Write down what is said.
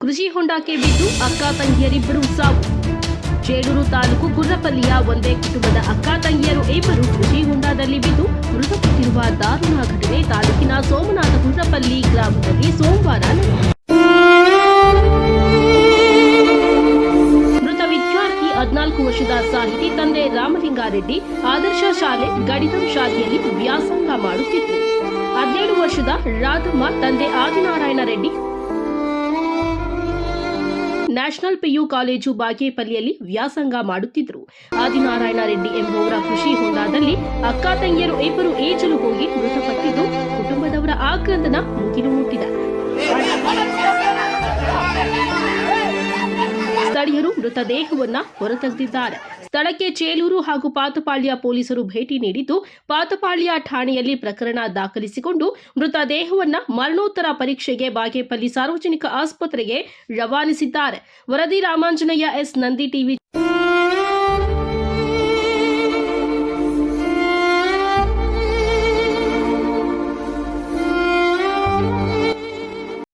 ಕೃಷಿ ಹೊಂಡಕ್ಕೆ ಬಿದ್ದು ಅಕ್ಕ ತಂಗಿಯರಿಬ್ಬರು ಸಾವು. ಜೇಡೂರು ತಾಲೂಕು ಗುರ್ರಪಲ್ಲಿಯ ಒಂದೇ ಕುಟುಂಬದ ಅಕ್ಕ ತಂಗಿಯರು ಇಬ್ಬರು ಕೃಷಿ ಹೊಂಡದಲ್ಲಿ ಬಿದ್ದು ಮೃತಪಟ್ಟಿರುವ ದಾರುಣ ಘಟನೆ ತಾಲೂಕಿನ ಸೋಮನಾಥ ಗುರ್ರಪಲ್ಲಿ ಗ್ರಾಮದಲ್ಲಿ ಸೋಮವಾರ ಮೃತ ವಿದ್ಯಾರ್ಥಿ ಹದಿನಾಲ್ಕು ವರ್ಷದ ಸಾಹಿತಿ ತಂದೆ ರಾಮಲಿಂಗಾರೆಡ್ಡಿ ಆದರ್ಶ ಶಾಲೆ ಗಣಿತಂ ಶಾಲೆಯಲ್ಲಿ ವ್ಯಾಸಂಗ ಮಾಡುತ್ತಿತ್ತು ಹದಿನೇಳು ವರ್ಷದ ರಾಧಮ್ಮ ತಂದೆ Adinarayana Reddy national PU college ಬಾಗೇಪಲ್ಲಿಯಲ್ಲಿ ವ್ಯಾಸಂಗ ಮಾಡುತ್ತಿದ್ದರು. ಆದಿನಾರಾಯಣ ರೆಡ್ಡಿ ಎಂಬುವರ ಕೃಷಿ ಹೊಂಡದಲ್ಲಿ ಅಕ್ಕ ತಂಗಿಯರು ಇಬ್ಬರು ಈಜಲು ಹೋಗಿ ಮೃತಪಟ್ಟಿದ್ದು, ಕುಟುಂಬದವರ ಆಕ್ರಂದನ ಮುಗಿಲು ಮುಟ್ಟಿದೆ. ಸ್ಥಳೀಯರು ಮೃತದೇಹವನ್ನ ಹೊರತೆಗೆದಿದ್ದಾರೆ. ಸ್ಥಳಕ್ಕೆ ಚೇಲೂರು ಹಾಗೂ ಪಾತಪಾಳ್ಯ ಪೊಲೀಸರು ಭೇಟಿ ನೀಡಿದ್ದು, ಪಾತಪಾಳ್ಯ ಠಾಣೆಯಲ್ಲಿ ಪ್ರಕರಣ ದಾಖಲಿಸಿಕೊಂಡು ಮೃತದೇಹವನ್ನ ಮರಣೋತ್ತರ ಪರೀಕ್ಷೆಗೆ ಬಾಗೇಪಲ್ಲಿ ಸಾರ್ವಜನಿಕ ಆಸ್ಪತ್ರೆಗೆ ರವಾನಿಸಿದ್ದಾರೆ. ವರದಿ ರಾಮಾಂಜನೇಯ ಎಸ್. ನಂದಿ ಟಿವಿ